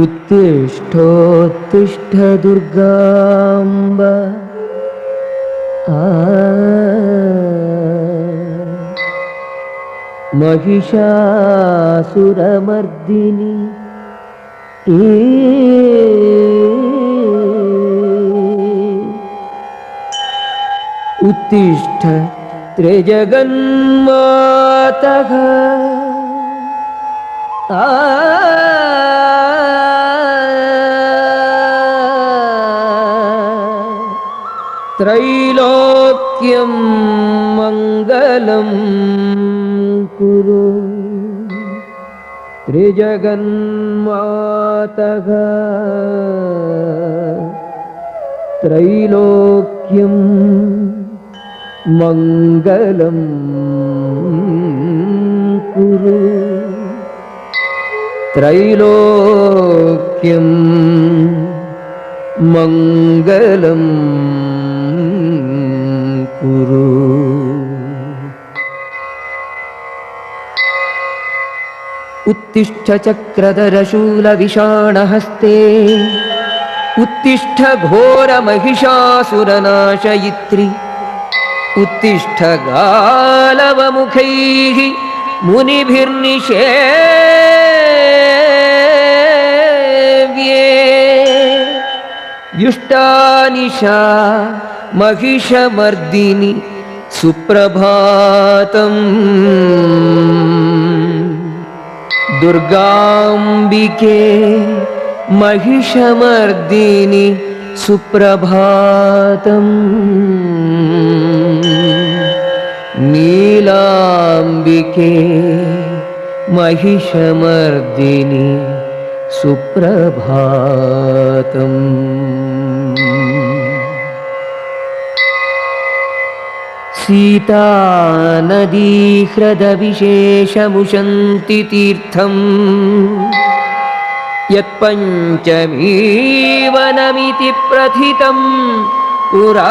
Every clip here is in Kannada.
उत्तिष्ठोत्तिष्ठ दुर्गाम्ब आ महिषासुरमर्दिनि उत्तिष्ठ त्रिजगन्मातः आ त्रैलोक्यं मङ्गलं कुरु त्रिजगन्मातः त्रैलोक्यं मङ्गलं कुरु त्रैलोक्यं मङ्गलं कुरु उत्तिष्ठ चक्रधरशूलविषाणहस्ते उत्तिष्ठ घोरमहिषासुरनाशयित्रि उत्तिष्ठ गालवमुखैः मुनिभिर्निषेव्ये। व्युष्टानिशा महिषमर्दिनि सुप्रभातम् दुर्गाम्बिके महिषमर्दिनि सुप्रभातम् नीलाम्बिके महिषमर्दिनि सुप्रभातम् సీతానదీ హ్రదవిశేషముశంతి తీర్థం యత్పంచమీవనమితి ప్రథితం పురాణే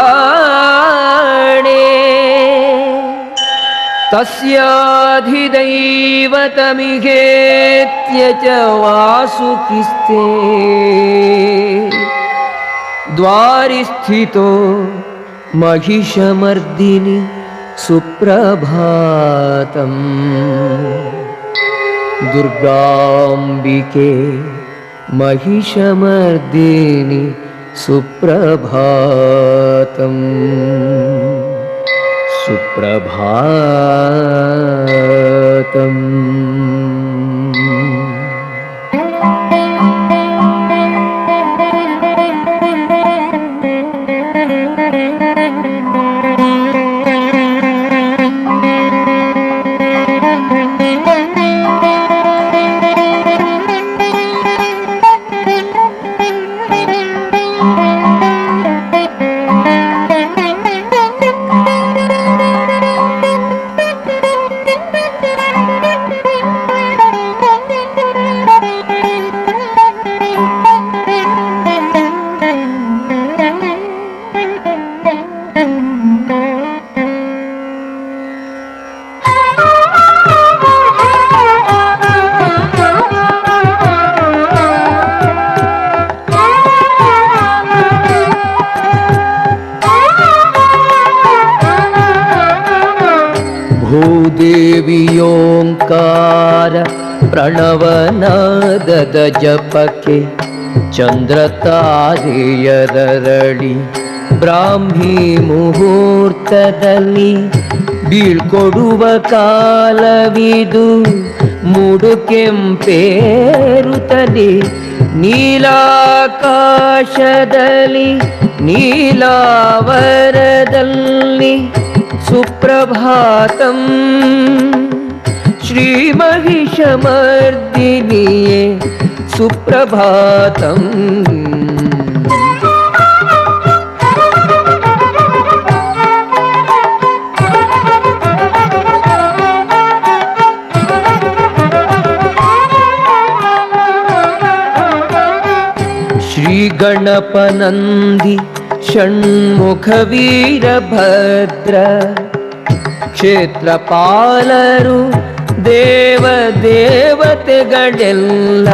తస్యాధిదైవతమిహేత్య చ వాసుకిస్తే ద్వారి స్థితో महिषमर्दिनि सुप्रभातम् दुर्गाम्बिके महिषमर्दिनि सुप्रभातम् सुप्रभातम् ಭೂದೇವಿಯೋಂಕಾರ ಪ್ರಣವನಾದದ ಜಪಕ್ಕೆ ಚಂದ್ರತಾರೆಯದರಳಿ ಬ್ರಾಹ್ಮಿ ಮುಹೂರ್ತದಲ್ಲಿ ಬೀಳ್ಕೊಡುವ ಕಾಲವಿದು ಮುಡುಕೆಂಪೇರುತ್ತದೆ. ನೀಲಾಕಾಶದಲ್ಲಿ ನೀಲಾವರದಲ್ಲಿ సుప్రభాతం శ్రీమహిషమర్దినియే సుప్రభాతం श्रीगणपनन्दि ಷಣ್ಮುಖವೀರಭದ್ರ ಕ್ಷೇತ್ರಪಾಲರು ದೇವ ದೇವತೆಗಳೆಲ್ಲ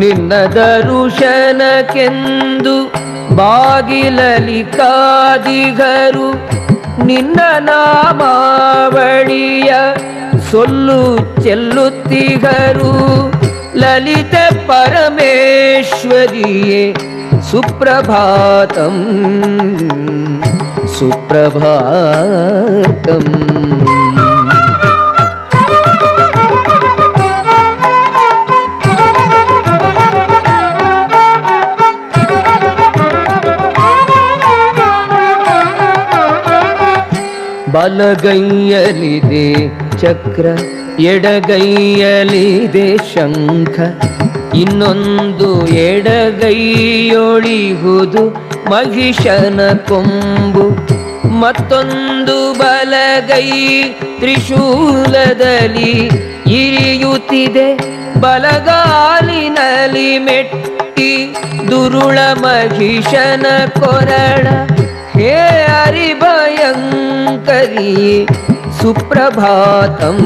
ನಿನ್ನ ದರುಶನಕ್ಕೆಂದು ಬಾಗಿಲಲಿ ಕಾದಿಗರು ನಿನ್ನ ನಾಮಾವಳಿಯ ಸೊಲ್ಲು ಚೆಲ್ಲುತ್ತಿಗರು ಲಲಿತ ಪರಮೇಶ್ವರಿಯೇ ಸುಪ್ರಭಾತಂ ಸುಪ್ರಭಾತಂ ಬಲಗೈಯಲಿದೆ ಚಕ್ರ ಎಡಗೈಯಲಿದೆ ಶಂಖ ಇನ್ನೊಂದು ಎಡಗೈಯೊಳಿಹುದು ಮಹಿಷನ ಕೊಂಬು. ಮತ್ತೊಂದು ಬಲಗೈ ತ್ರಿಶೂಲದಲ್ಲಿ ಇರಿಯುತ್ತಿದೆ. ಬಲಗಾಲಿನಲ್ಲಿ ಮೆಟ್ಟಿ ದುರುಳ ಮಹಿಷನ ಕೊರಳ. ಹೇ ಹರಿಭಯಂಕರಿ ಸುಪ್ರಭಾತಂ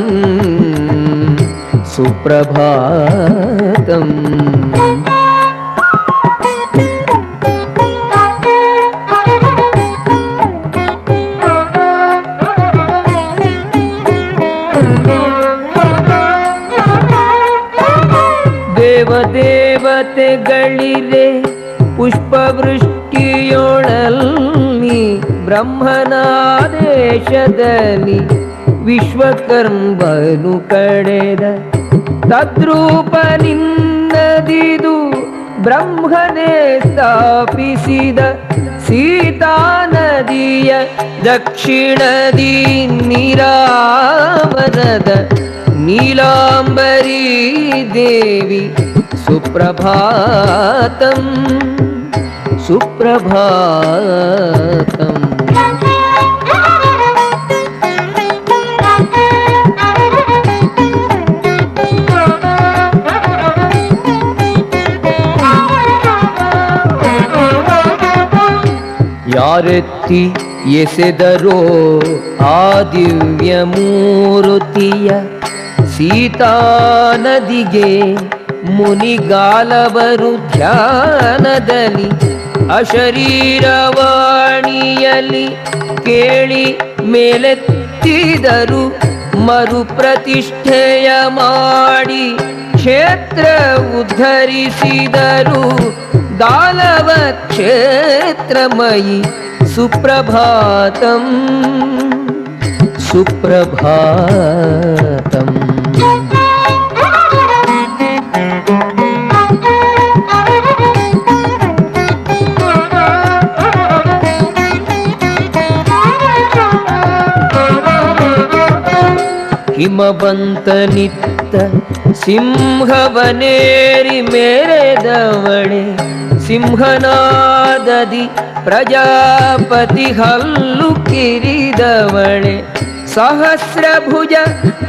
ಸುಪ್ರಭಾತಂ. ದೇವತೆಗಳಿರೆ ಪುಷ್ಪವೃಷ್ಟಿಯೊಳಲ್ಲಿ ಬ್ರಹ್ಮನಾದೇಶದಲ್ಲಿ ವಿಶ್ವಕರ್ಮನು ಕಡೆದ ತದ್ರೂಪ ನಿನ್ನದಿದು ಬ್ರಹ್ಮನೇ ಸ್ಥಾಪಿಸಿದ ಸೀತಾ ನದಿಯ ದಕ್ಷಿಣದಿ ನಿರಾವನದ ನೀಲಾಂಬರಿ ದೇವಿ ಸುಪ್ರಭಾತಂ ಸುಪ್ರಭಾತಂ. ಯಾರೆತ್ತಿ ಎಸೆದರೋ ಆ ದಿವ್ಯ ಮೂರುತಿಯ ಸೀತಾ ನದಿಗೆ ಮುನಿಗಾಲವರು ಧ್ಯಾನದಲ್ಲಿ ಅಶರೀರವಾಣಿಯಲ್ಲಿ ಕೇಳಿ ಮೇಲೆತ್ತಿದರು ಮರುಪ್ರತಿಷ್ಠೆಯ ಮಾಡಿ ಕ್ಷೇತ್ರ ಉದ್ಧರಿಸಿದರು दानवक्षेत्रमयि सुप्रभातम् सुप्रभातम् हिमवन्तनित्य ನಿತ್ತ ಸಿಂಹವನೇರಿ ಮೇರೆದವಳೆ, ಸಿಂಹನಾದದಿ ಪ್ರಜಾಪತಿ ಹಲ್ಲು ಕಿರಿದವಳೆ. ಸಹಸ್ರ ಭುಜ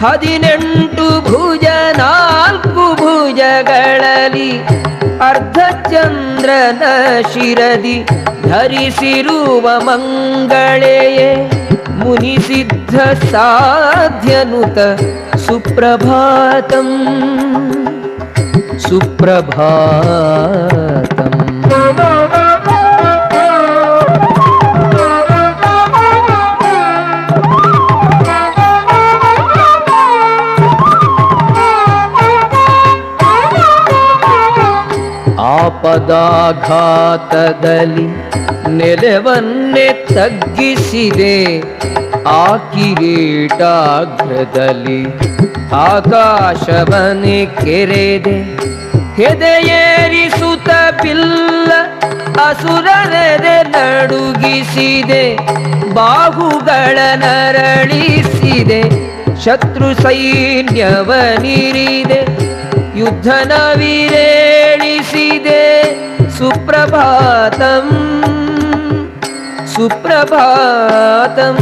ಹದಿನೆಂಟು ಭುಜ, ನಾಲ್ಕು ಭುಜಗಳಲ್ಲಿ ಅರ್ಧಚಂದ್ರನ ಶಿರದಿ ಧರಿಸಿರುವ ಮಂಗಳೆಯೇ ಮುನಿಸಿದ್ಧ ಸಾಧ್ಯನುತ ಸುಪ್ರಭಾತಂ ಸುಪ್ರಭಾತಂ ಆಪದಾಘಾತದಲ್ಲಿ ನೆಲವನ್ನೇ ತಗ್ಗಿಸಿದೆ ಆ ಕಿರೀಟಾಗ್ರದಲ್ಲಿ ಆಕಾಶವನ್ನೇ ಕೆರೆದೆ ಹೆದೆಯೇರಿಸುತ್ತ ಪಿಲ್ಲ ಅಸುರನೆದೆ ನಡುಗಿಸಿದೆ ಬಾಹುಗಳ ನರಳಿಸಿದೆ ಶತ್ರು ಸೈನ್ಯವನಿರಿದೆ ಯುದ್ಧನ ನವಿರೇಳಿಸಿದೆ ಸುಪ್ರಭಾತಂ ಸುಪ್ರಭಾತಂ.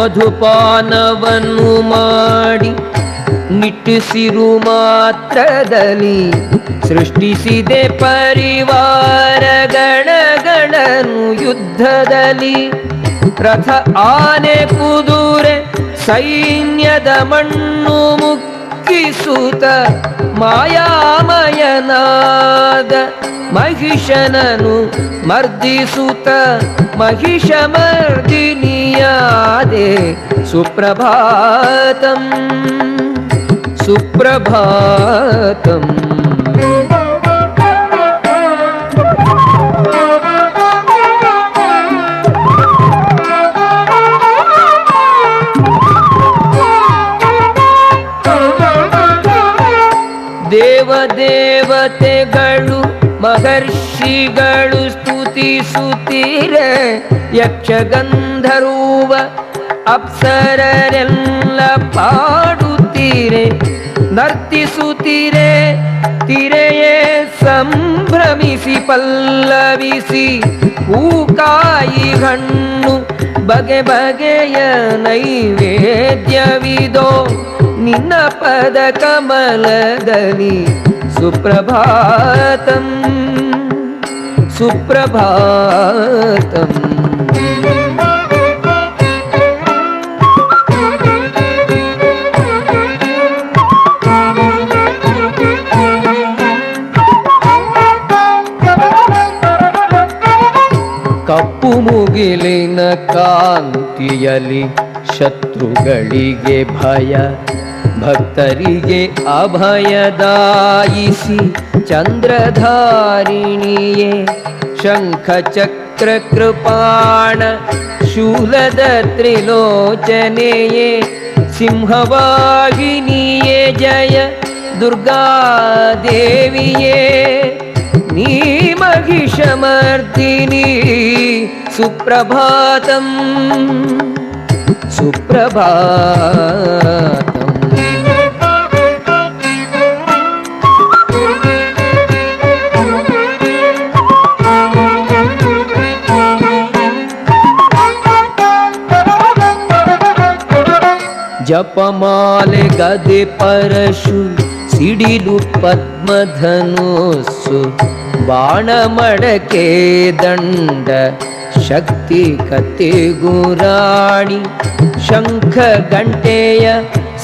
ಮಧುಪಾನವನ್ನು ಮಾಡಿ ನಿಟ್ಟಿಸಿರು ಮಾತ್ರದಲ್ಲಿ ಸೃಷ್ಟಿಸಿದೆ ಪರಿವಾರ ಗಣಗಣನು ಯುದ್ಧದಲ್ಲಿ. ರಥ ಆನೆ ಕುದುರೆ ಸೈನ್ಯದ ಮಣ್ಣು ಮುಕ್ಕಿಸುತ್ತ ಮಾಯಾಮಯನಾದ ಮಹಿಷನನು ಮರ್ದಿಸುತ್ತ ಮಹಿಷ ಮರ್ದಿನಿಯಾದೆ ಸುಪ್ರಭಾತಂ ಸುಪ್ರಭಾತಂ ಮಹರ್ಷಿಗಳು ಸ್ತುತಿಸುತ್ತೀರೆ ಯಕ್ಷಗಂಧರೂವ ಅಪ್ಸರರೆಲ್ಲ ಪಾಡುತ್ತೀರೆ. ನರ್ತಿಸುತ್ತೀರೆ, ತಿರೆಯೇ ಸಂಭ್ರಮಿಸಿ ಪಲ್ಲವಿಸಿ, ಹೂಕಾಯಿ ಹಣ್ಣು ಬಗೆ ಬಗೆಯ ನೈವೇದ್ಯವಿದೋ. ನಿನ್ನ ಪದ ಕಮಲದಲ್ಲಿ ಸುಪ್ರಭಾತಂ. ಸುಪ್ರಭಾತಂ. ಕಪ್ಪು ಮುಗಿಲಿನ ಕಾಂತಿಯಲಿ ಶತ್ರುಗಳಿಗೆ ಭಯ. ಭಕ್ತರಿಗೆ ಅಭಯದಾಯಿಸಿ ಚಂದ್ರಧಾರಿಣಿಯೇ ಶಂಖ ಚಕ್ರ ಕೃಪಾಣ ಶೂಲದ ತ್ರಿಲೋಚನೆಯೇ ಸಿಂಹವಾಗಿನಿಯೇ ಜಯ ದುರ್ಗಾದೇವಿಯೇ ನೀ महिषमर्दिनी सुप्रभातं सुप्रभातम् ಜಪಮಾಲೆ ಗದೆ ಪರಶು, ಸಿಡಿಲು ಪದ್ಮಧನುಸ್ಸು ಬಾಣ ಮಡಕೆ ದಂಡ, ಶಕ್ತಿ ಕತೆ ಗುರಾಣಿ, ಶಂಖ ಗಂಟೆಯ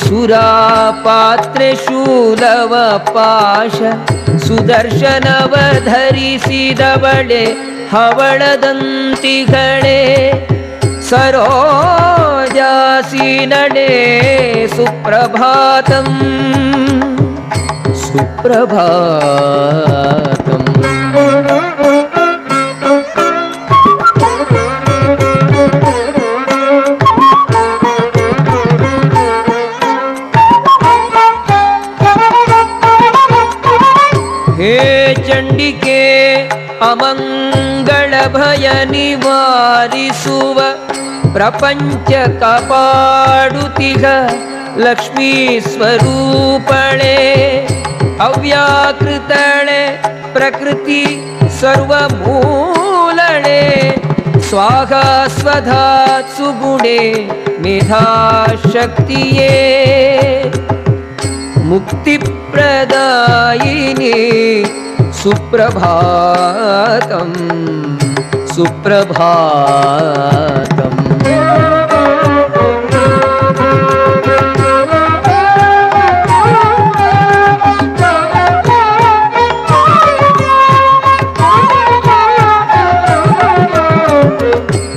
ಸುರಾ ಪಾತ್ರೆ ಶೂಲವ ಪಾಶ, ಸುದರ್ಶನವ ಧರಿಸಿದವಳೆ ಹವಳದಂತಿಗಳೇ. सरोजासीनडे सुप्रभातम्। सुप्रभातम्। हे चंडिके अमङ्गल ಅಮಂಗಳ ಭಯ ನಿವಾರಿಸುವ ಪ್ರಪಂಚ ಕಾಪಾಡುತಿಗ ಲಕ್ಷ್ಮೀ ಸ್ವರೂಪಳೆ ಅವ್ಯಾಕೃತಳೆ ಪ್ರಕೃತಿ ಸರ್ವಮೂಲಳೆ ಸ್ವಾಹ ಸ್ವಧಾ ಸುಗುಣೆ ಮೇಧಾಶಕ್ತಿಯೇ मुक्तिप्रदायिनी सुप्रभातं సుప్రభాతం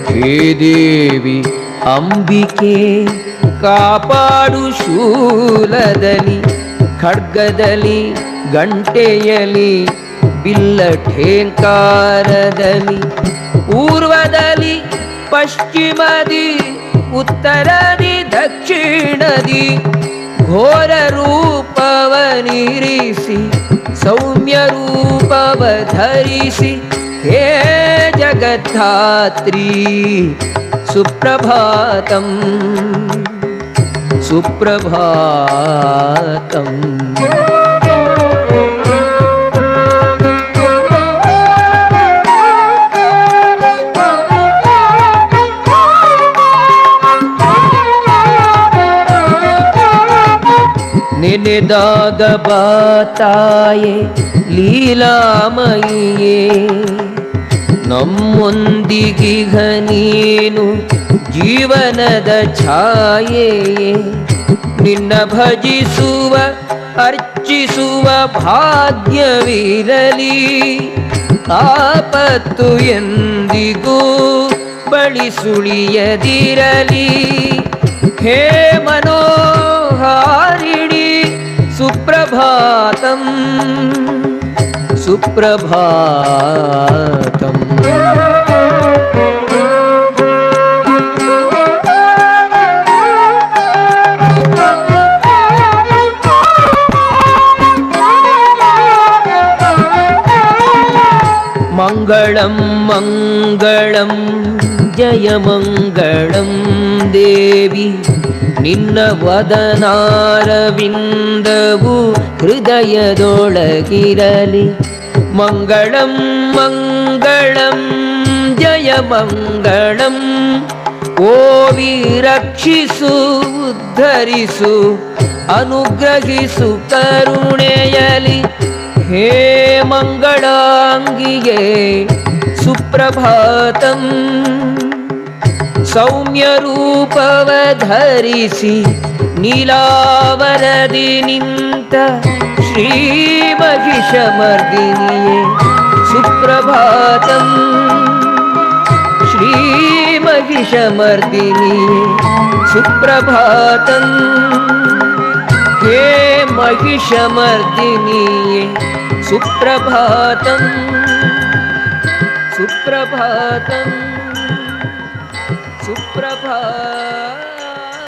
హే దేవి అంబికే ಕಾಪಾಡು ಶೂಲದಲ್ಲಿ ಖಡ್ಗದಲ್ಲಿ ಗಂಟೆಯಲ್ಲಿ ಬಿಲ್ಲ ಠೇಂಕಾರದಲ್ಲಿ ಪೂರ್ವದಲ್ಲಿ ಪಶ್ಚಿಮದಿ ಉತ್ತರದಿ ದಕ್ಷಿಣದಿ ಘೋರ ರೂಪವನಿರಿಸಿ ಸೌಮ್ಯ ರೂಪವ ಧರಿಸಿ ಹೇ ಜಗದ್ಧಾತ್ರಿ ಸುಪ್ರಭಾತಂ ಸುಪ್ರಭಾತಂ ನೆನೆದಾಗ ಬಾತಾಯೆ ಲೀಲಾಮಯಿಯೇ. ನಮ್ಮೊಂದಿಗಿಗ ನೀನು ಜೀವನದ ಛಾಯೆಯೇ. ನಿನ್ನ ಭಜಿಸುವ, ಅರ್ಚಿಸುವ ಭಾಗ್ಯವಿರಲಿ. ಆಪತ್ತು ಎಂದಿಗೂ ಬಳಿ ಸುಳಿಯದಿರಲಿ. ಹೇ ಮನೋಹಾರಿಣಿ सुप्रभातं सुप्रभातम् मङ्गलं मङ्गलं जय मङ्गलं देवी ನಿನ್ನ ವದನಾರವಿಂದವು ಹೃದಯದೊಳಗಿರಲಿ. ಮಂಗಳಂ ಮಂಗಳಂ, ಜಯ ಮಂಗಳಂ. ಓ ವಿರಕ್ಷಿಸು, ಉದ್ಧರಿಸು, ಅನುಗ್ರಹಿಸು ಕರುಣೆಯಲಿ. ಹೇ ಮಂಗಳಾಂಗಿಯೇ, ಸುಪ್ರಭಾತಂ. ಸೌಮ್ಯರೂಪವ ಧರಿಸಿ ನೀಲಾವರದಿ ನಿಂತ ಶ್ರೀ ಮಹಿಷಮರ್ದಿನಿಯೇ ಸುಪ್ರಭಾತಂ ಶ್ರೀ ಮಹಿಷಮರ್ದಿನಿಯೇ ಸುಪ್ರಭಾತಂ ಹೇ महिषमर्दिनीये सुप्रभातं सुप्रभातं सुप्रभातम्